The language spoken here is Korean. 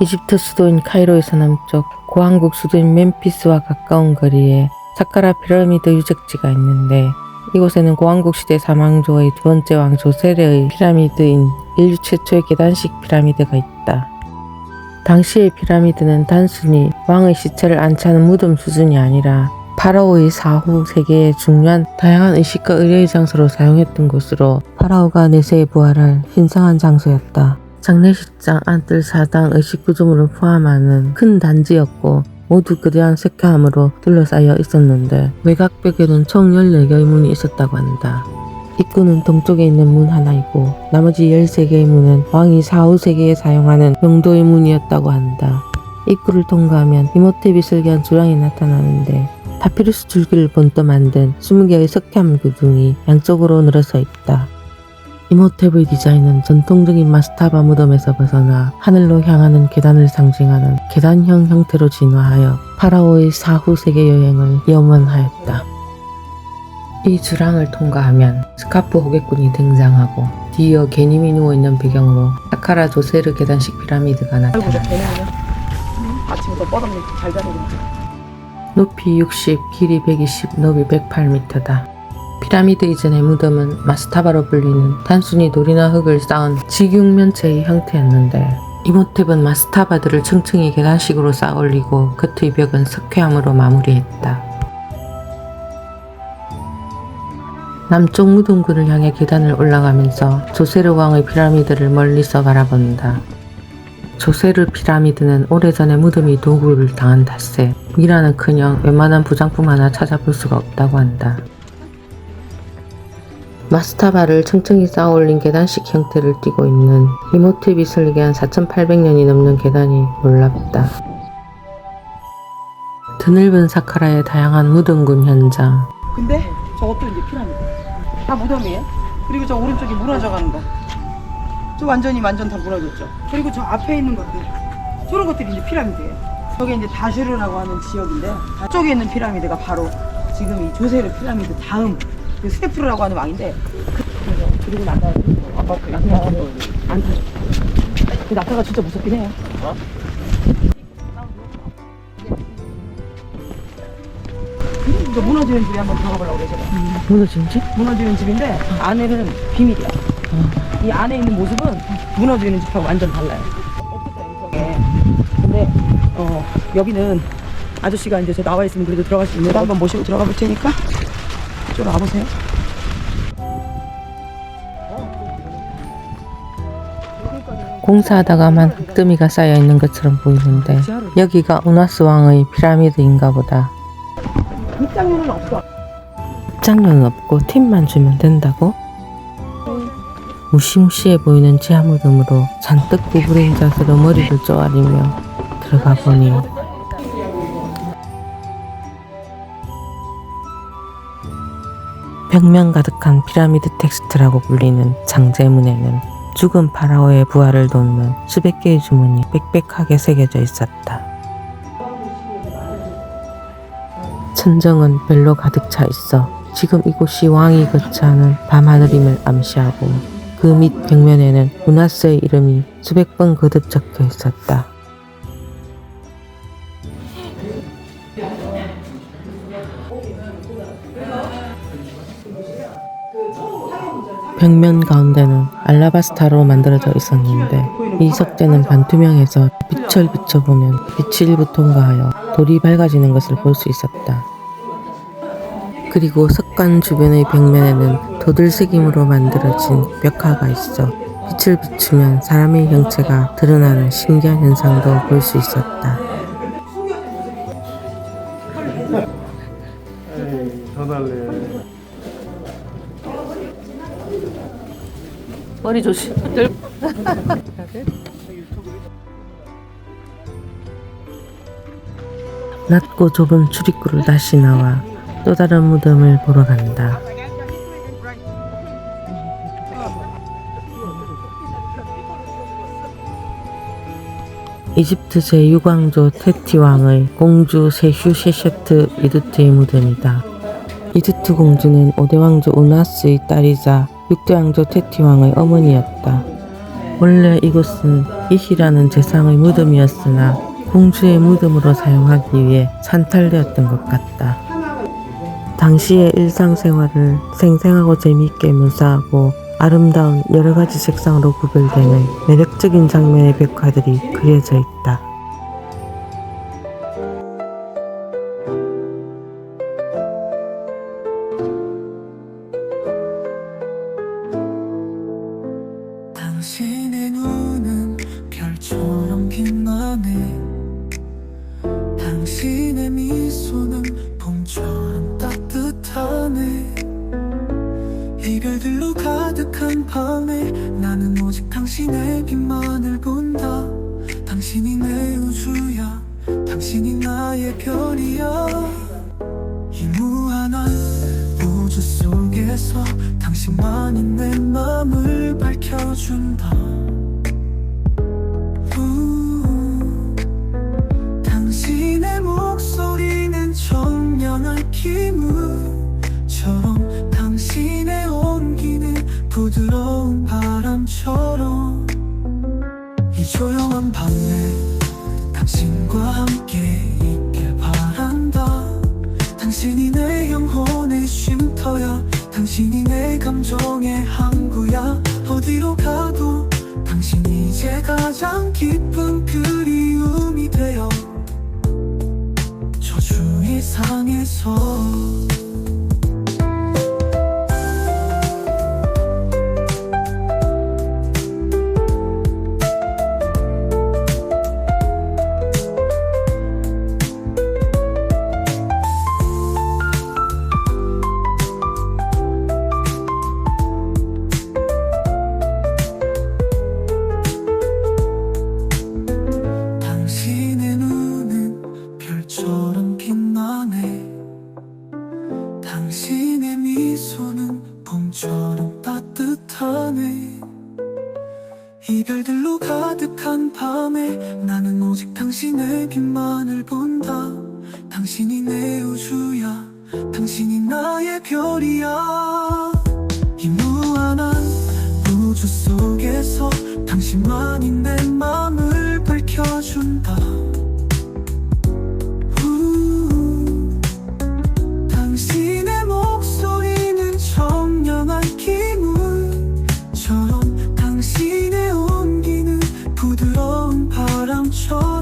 이집트 수도인 카이로에서 남쪽, 고왕국 수도인 멤피스와 가까운 거리에 사카라 피라미드 유적지가 있는데 이곳에는 고왕국 시대 사망조의 두 번째 왕 조세르의 피라미드인 인류 최초의 계단식 피라미드가 있다. 당시의 피라미드는 단순히 왕의 시체를 안치하는 무덤 수준이 아니라 파라오의 사후 세계의 중요한 다양한 의식과 의뢰의 장소로 사용했던 곳으로 파라오가 내세의 부활할 신성한 장소였다. 장례식장, 안뜰, 사당, 의식 구조물을 포함하는 큰 단지였고 모두 거대한 석회암으로 둘러싸여 있었는데 외곽벽에는 총 14개의 문이 있었다고 한다. 입구는 동쪽에 있는 문 하나이고 나머지 13개의 문은 왕이 사후 세계에 사용하는 용도의 문이었다고 한다. 입구를 통과하면 이모탭이 설계한 주랑이 나타나는데 파피루스 줄기를 본떠 만든 20개의 석회암 구둥이 양쪽으로 늘어서 있다. 이모탭의 디자인은 전통적인 마스타바 무덤에서 벗어나 하늘로 향하는 계단을 상징하는 계단형 형태로 진화하여 파라오의 사후 세계 여행을 염원하였다. 이 주랑을 통과하면 스카프 호객군이 등장하고 뒤이어 개님이 누워있는 배경으로 사카라 조세르 계단식 피라미드가 나타난다. 되네 아침부터 뻗었네 잘 자는 높이 60, 길이 120, 너비 108m다. 피라미드 이전의 무덤은 마스타바로 불리는 단순히 돌이나 흙을 쌓은 직육면체의 형태였는데 이모탭은 마스타바들을 층층이 계단식으로 쌓아 올리고 겉의 벽은 석회암으로 마무리했다. 남쪽 무덤군을 향해 계단을 올라가면서 조세르 왕의 피라미드를 멀리서 바라본다. 조세르 피라미드는 오래전에 무덤이 도굴을 당한 탓에 미라는커녕 웬만한 부장품 하나 찾아볼 수가 없다고 한다. 마스타바를 층층이 쌓아올린 계단식 형태를 띠고 있는 이모티비 설계한 4,800년이 넘는 계단이 놀랍다. 드넓은 사카라의 다양한 무덤군 현장, 근데 저것도 이제 피라미드. 다 무덤이에요. 그리고 저 오른쪽이 무너져 가는 거 저 완전히 완전 다 무너졌죠. 그리고 저 앞에 있는 것들. 저런 것들이 이제 피라미드예요. 저게 이제 다슈르라고 하는 지역인데 저쪽에 있는 피라미드가 바로 지금 이 조세르 피라미드 다음 그 스테프르라고 하는 왕인데 그- 그리고 나타 아까 그 낙타 안그 낙타가 진짜 무섭긴 해요 이거 무너지는 집에 한번 들어가 보려고 그래 제가 무너진 집? 무너지는 집인데 안에는 비밀이야. 이 안에 있는 모습은 무너지는 집하고 완전 달라요. 인성에. 근데 어 여기는 아저씨가 이제 저 나와 있으면 그래도 들어갈 수 있는 거 한번 모시고 들어가 볼 테니까 이쪽으로 와보세요. 공사하다가만 흙더미가 쌓여 있는 것처럼 보이는데 여기가 우나스 왕의 피라미드인가 보다. 입장료는 없어. 입장료는 없고 팁만 주면 된다고? 무시무시해 보이는 지하 무덤으로 잔뜩 구부린 자세로 머리를 쪼아리며 들어가 보니 벽면 가득한 피라미드 텍스트라고 불리는 장제문에는 죽은 파라오의 부활을 돕는 수백 개의 주문이 빽빽하게 새겨져 있었다. 천정은 별로 가득 차 있어 지금 이곳이 왕이 거처하는 밤하늘임을 암시하고 그 밑 벽면에는 우나스의 이름이 수백 번 거듭 적혀 있었다. 벽면 가운데는 알라바스타로 만들어져 있었는데 이 석재는 반투명해서 빛을 비춰보면 빛이 일부 통과하여 돌이 밝아지는 것을 볼 수 있었다. 그리고 석관 주변의 벽면에는 도들새김으로 만들어진 벽화가 있어 빛을 비추면 사람의 형체가 드러나는 신기한 현상도 볼 수 있었다. 머리 조심. 낮고 좁은 출입구를 다시 나와 또 다른 무덤을 보러 간다. 이집트 제6왕조 테티 왕의 공주 세슈셰셰트 이두트의 무덤이다. 이두트 공주는 5대 왕조 우나스의 딸이자 6대 왕조 테티 왕의 어머니였다. 원래 이곳은 이희라는 재상의 무덤이었으나 공주의 무덤으로 사용하기 위해 산탈되었던 것 같다. 당시의 일상생활을 생생하고 재미있게 묘사하고 아름다운 여러 가지 색상으로 구별되는 매력적인 장면의 벽화들이 그려져 있다. 밤에 나는 오직 당신의 빛만을 본다. 당신이 내 우주야. 당신이 나의 별이야. 이 무한한 우주 속에서 당신만이 내 맘을 밝혀준다 조용한 밤에 당신과 함께 있길 바란다. 당신이 내 영혼의 쉼터야. 당신이 내 감정의 항구야. 어디로 가도 당신이 이제 가장 깊은 그리움이 되어 저주 이상에서 이별들로 가득한 밤에 나는 오직 당신의 빛만을 본다. 당신이 내 우주야 당신이 나의 별이야. 이 무한한 우주 속에서 당신만이 내 맘을 밝혀준다 바